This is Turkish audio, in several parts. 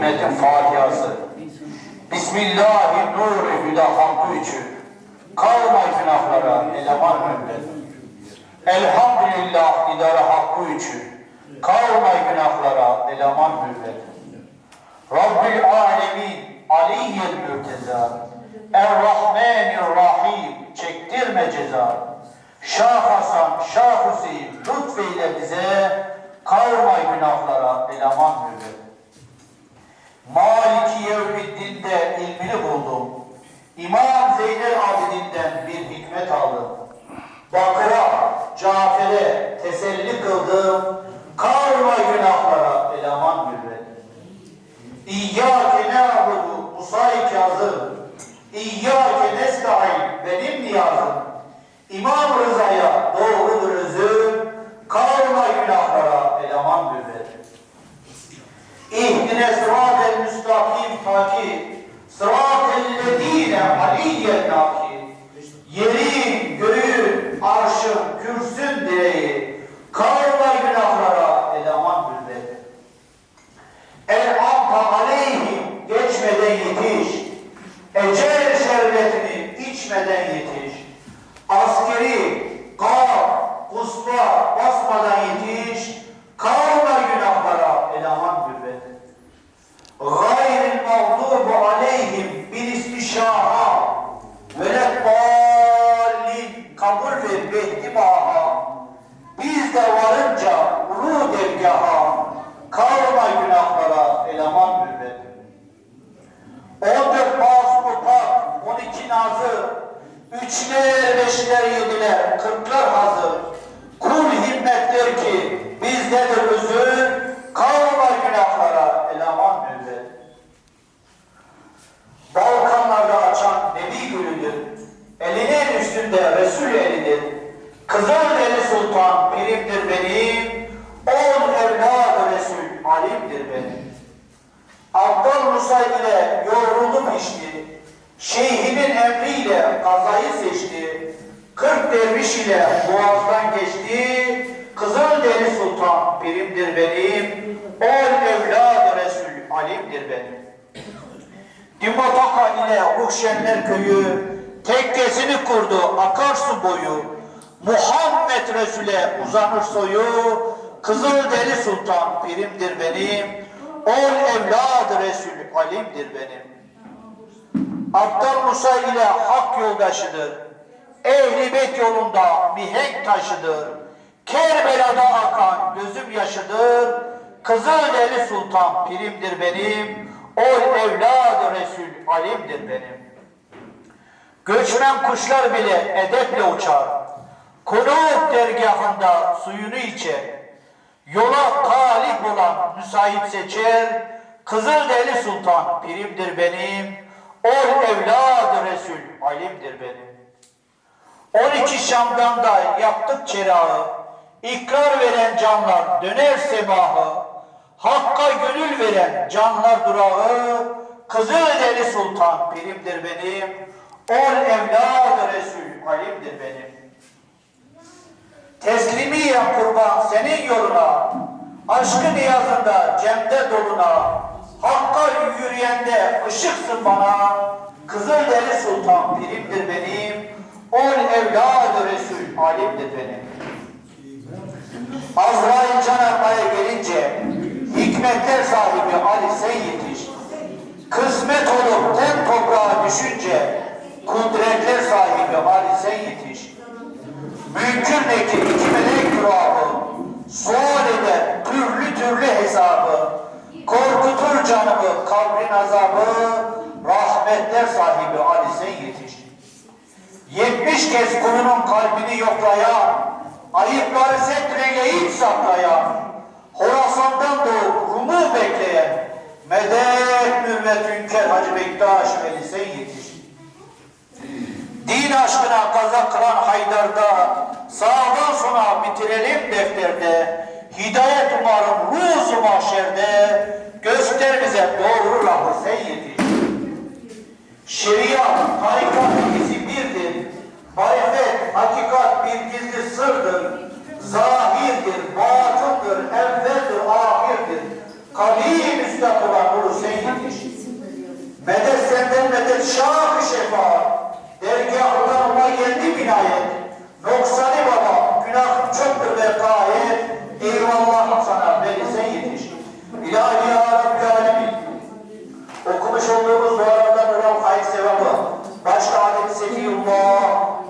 himmetin Fatihası. Bismillahi nuru hüda hakkı için. Kalmay günahlara eleman mümbet. Elhamdülillah idare hakkı için. Kalmay günahlara eleman mümbet. Rabbül alemin aliyyel mürteza. Er-Rahmanir-Rahim çektirme ceza. Şah Hasan, Şah Hüseyin lütfeyle bize kavmay günahlara eleman mübet. Maliki Yevmiddin'de ilmini buldum. İmam Zeynel Abidin'den bir hikmet aldım. Bakır'a, Cafer'e teselli kıldım. Yetiş. Askeri, kar, kusma basmadan yetiş. Kavga günahlara eleman gürbet. Gayril mağdubu aleyhim bil ismi şaha. Üçler, beşler, yediler, kırklar hazır. Kul himmet der ki bizdedir özür, kavma günahlara eleman mübet. Balkanlarda açan Nebi gülüdür. Elinin üstünde Resul elidir. Kızılderili Sultan pirimdir benim. On evladı Resul alimdir benim. Abdal Musa ile yoğruldu pişti. Şeyhinin emriyle kazayı seçti. Kırk derviş ile boğazdan geçti. Kızılderi Sultan birimdir benim. On evladı Resul alimdir benim. Dimotaka ile Ruhşenler köyü tekkesini kurdu akarsu boyu. Muhammed Resul'e uzanır soyu. Kızılderi Sultan birimdir benim. Ol evladı Resul alimdir benim. Abdal Musa ile hak yoldaşıdır. Ehli beyt yolunda mihenk taşıdır. Kerbela'da akan gözüm yaşıdır. Kızılderi Sultan pirimdir benim. Ol evladı Resul alimdir benim. Göçmen kuşlar bile edeple uçar. Konut dergahında suyunu içer. Yola talip olan müsait seçer. Kızıldeli Sultan pirimdir benim. Ol evladı Resul alimdir benim. 12 Şam'dan da yaptık çerağı. İkrar veren canlar döner semahı. Hakka gönül veren canlar durağı. Kızıldeli Sultan pirimdir benim. Ol evladı Resul alimdir benim. Teslimiyen kurban senin yoluna, aşkı niyazında cemde doluna, Hakka yürüyende ışıksın bana, Kızılderi Sultan pirimdir benim, ol evladı Resul alimdir benim. Azrail almaya gelince, hikmetler sahibi Ali sen yetiş. Kısmet olup ten toprağa düşünce, kudretler sahibi Ali sen yetiş. Mümkün ne ki iki melek durabı, sual eder türlü türlü hesabı, canımı kabrin azabı, rahmetler sahibi Ali sen yetiş. Yetmiş kez kulunun kalbini yoklayan, ayıpları setreleyip saklayan, Horasan'dan doğup Rum'u bekleyen, medet mürvet hünkâr Hacı Bektaş Veli sen yetiş. Din aşkına kaza kılan Haydar'da, sağdan sona bitirelim defterde, hidayet umarım ruzu mahşerde, göster bize doğru rahı seyyidi. Şeriat, tarikat ikisi birdir. Marifet, hakikat bir gizli sırdır. Zahirdir, batındır, evveldir, ahirdir. Kadim üstad olan ruh seyyidi. Medet senden medet şah-ı şefaat. Dergahından ona geldi binayet. Noksani baba, günahım çoktur ve gayet. Eyvallah sana beni seyyidi. İlahi ya Rabbi Alemin. Okumuş olduğumuz dualardan olan hayır sevabı, başta Adem Sefiyullah,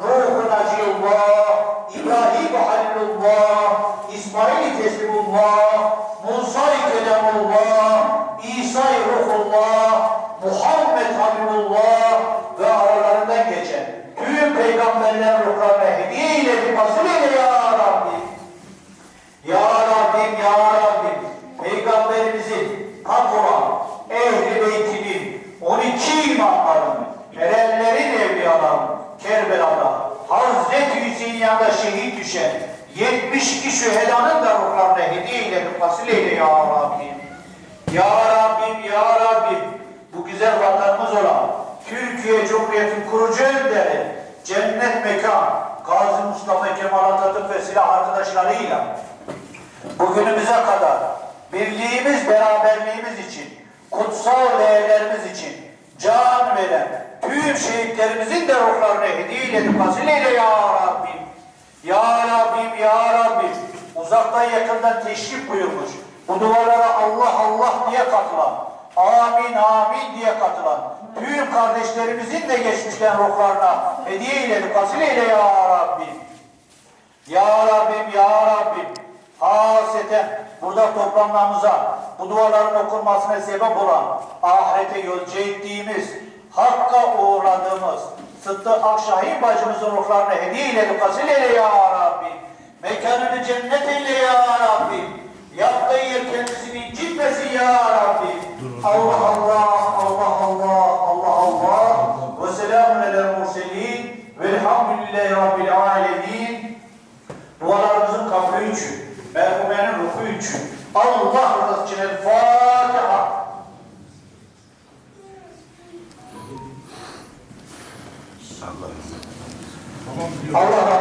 Nuh Naciyullah, İbrahim Halilullah, İsmail Teslimullah, Musa Kelamullah, İsa Ruhullah, Muhammed Habibullah ve aralarından geçen tüm peygamberler ruhlarına hediye ile bir ile ya Rabbi. Ya Rabbim, Ya Rabbim, Peygamberimizin hak olan ehli beytinin 12 imamların, erenlerin evliyaların, Kerbela'da, Hazreti Hüseyin yanında şehit düşen 72 şühedanın da ruhlarına hediye ile eyle Ya Rabbim. Ya Rabbim, Ya Rabbim, bu güzel vatanımız olan Türkiye Cumhuriyeti'nin kurucu önderi, cennet mekan, Gazi Mustafa Kemal Atatürk ve silah arkadaşlarıyla bugünümüze kadar birliğimiz, beraberliğimiz için, kutsal değerlerimiz için can veren tüm şehitlerimizin de ruhlarını hediye ile eyle ya Rabbim. Ya Rabbim, Ya Rabbim, uzaktan yakından teşrif buyurmuş. Bu duvarlara Allah Allah diye katılan, amin amin diye katılan, tüm kardeşlerimizin de geçmişten ruhlarına hediye ile eyle ya Rabbim. Ya Rabbim, Ya Rabbim, haseten burada toplanmamıza, bu duaların okunmasına sebep olan, ahirete yolcu ettiğimiz, hakka uğradığımız, Sıddık Akşahin bacımızın ruhlarına hediye ile eyle Ya Rabbim. Mekanını cennet eyle Ya Rabbim. Yaptığı yer kendisini incitmesin Ya Rabbim. Allah Allah, Allah Allah, Allah Allah. Ve selamun alel murselin. Velhamdülillahi Rabbil alemin. Dualarımızın kabulü için, merhumenin ruhu için, Allah rızası için El Fatiha. Allah rahmet